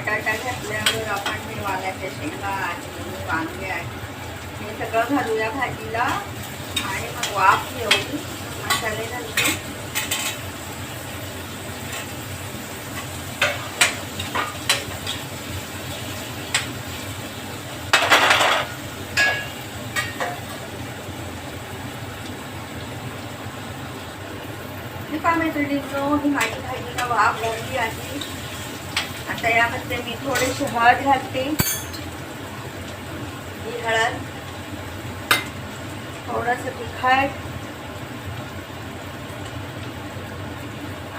बटाटा घातल्यावर आपण हे वाल्याच्या शेंगा आणि वांगे आहे. हे सगळं घालूया भाजीला आणि मग वाफ घेऊन मसाले घालते मी काय मैत्रिणींनो ही माझी भाजीला वाफ घातली आहे. आता यामध्ये मी थोडीशी हळद घालते. ही हळद थोडस तिखट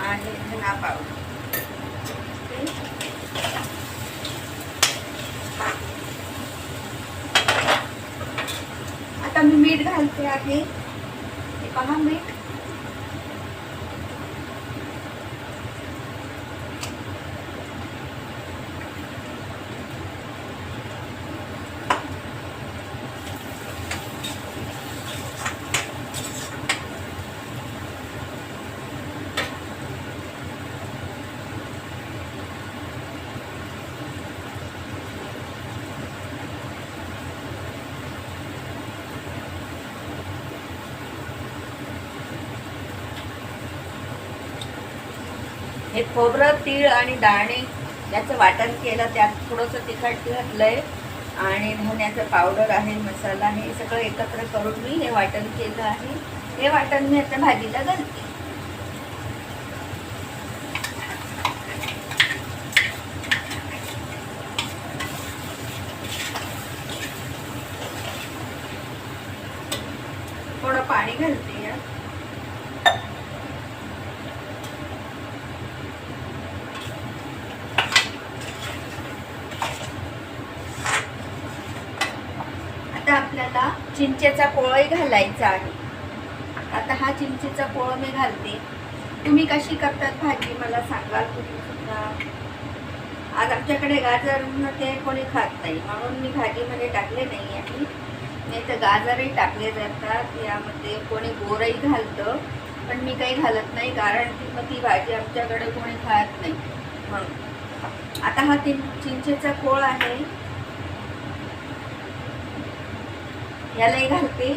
आणि धना पावडर. आता मी मीठ घालते आहे पहा मीठ. हे खोबरं तीळ आणि दाणे याचं वाटण केलं त्यात थोडंसं तिखट घातलंय आणि धन्याचं पावडर आहे मसाला आहे हे सगळं एकत्र करून मी हे वाटण केलं आहे. हे वाटण मी आता भाजीला घालते. थोडं पाणी घालते या आता आपल्याला चिंचेचा पोळही घालायचा आहे. आता हा चिंचेचा पोळ मी घालते. तुम्ही कशी करतात भाजी मला सांगाल तुम्ही सुद्धा. आज आमच्याकडे गाजर ते कोणी खात नाही. म्हणून मी भाजीमध्ये टाकले नाही आहे. नाही तर गाजरही टाकले जातात. यामध्ये कोणी गोरही घालतं. पण मी काही घालत नाही कारण की मग ती भाजी आमच्याकडे कोणी खात नाही. म्हणून. आता हा तीन चिंचेचा कोळ आहे. यालाही घालते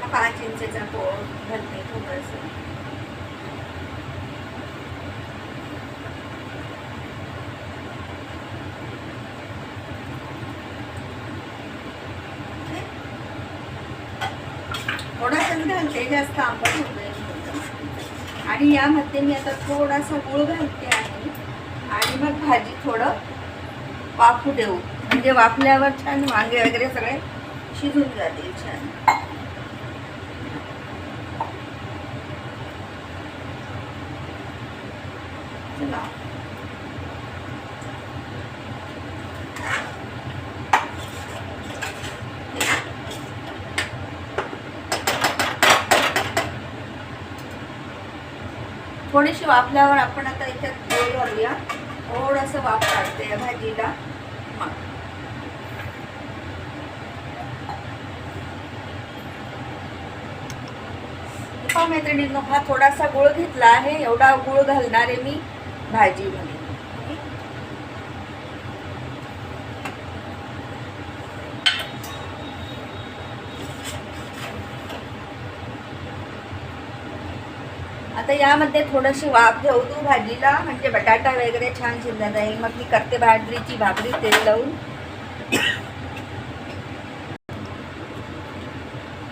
हा पाच इंचेचा पोळ घालते थोडंसं थोडासाच घालते जास्त आंबट होत आणि यामध्ये मी आता थोडासा गुळ घालते आहे. आणि मग भाजी थोडं वाफू देऊ. म्हणजे वाफल्यावर छान वांगे वगैरे सगळे शिजून जातील छान. चला. थोडीशी वाफल्यावर आपण आता याच्यात गोळ घालूया थोडंसं वाफ काढते या भाजीला. मग. मैत्रिणींनो हा थोडासा गुळ घेतला आहे. एवढा गुळ घालणार आहे मी भाजीमध्ये. आता यामध्ये थोडीशी वाफ घेऊ तू भाजीला म्हणजे बटाटा वगैरे छान शिजला जाईल. मग मी करते भाजरीची भाकरी तेल लावून.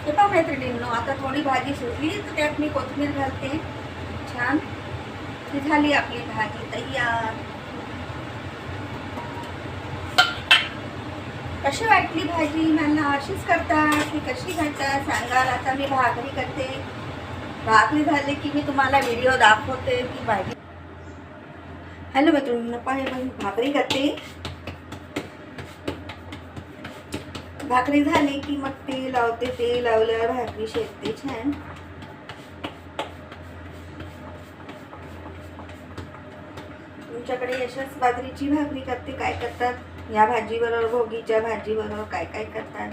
हे पहा मैत्रिणींनो आता थोडी भाजी शिजली तर त्यात मी कोथिंबीर घालते. छान. ती झाली आपली भाजी तयार. कशी वाटली भाजी? मला अशीच करतात की कशी घालतात सांगाल. आता मी भाकरी करते. भाकरी झाली की मी तुम्हाला व्हिडिओ दाखवते की भाजी हॅलो मैत्रिणींनो पाहे मी भाकरी करते. भाकरी झाली की मग ते लावते ते लावल्यावर भाकरी शेकते छान. तुमच्याकडे यशाच बाजरीची भाकरी करते काय करतात? या भाजीबरोबर भोगीच्या भाजीबरोबर काय काय करतात?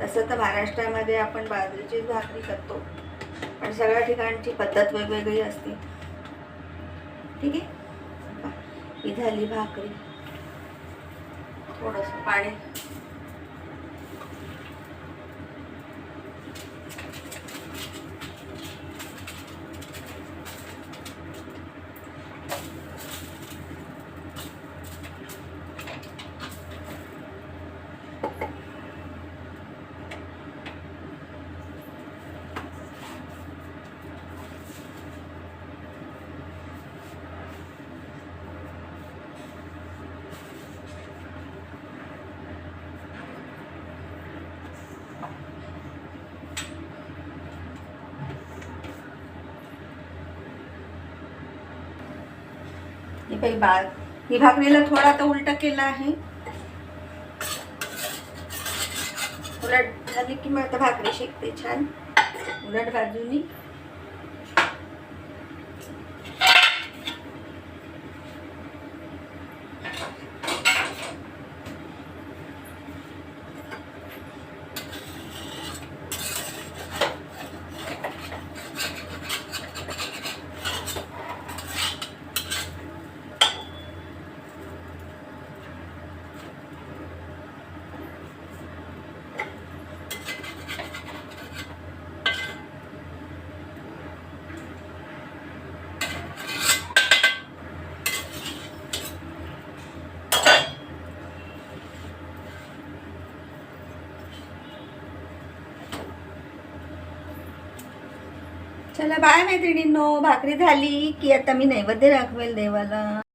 तसं तर महाराष्ट्रामध्ये आपण बाजरीचीच भाकरी करतो. आणि सगळ्या ठिकाणची पद्धत वेगवेगळी असते. ठीक आहे? ही झाली भाकरी. थोडंसं पाणी. ही काही बा ही भाकरीला थोडा आता उलट केला आहे. उलट झाली की मग आता भाकरी शेकते छान. उलट बाजूनी चला बाय मैत्रिणींनो भाकरी झाली की आता मी नैवेद्य दाखवेल देवाला.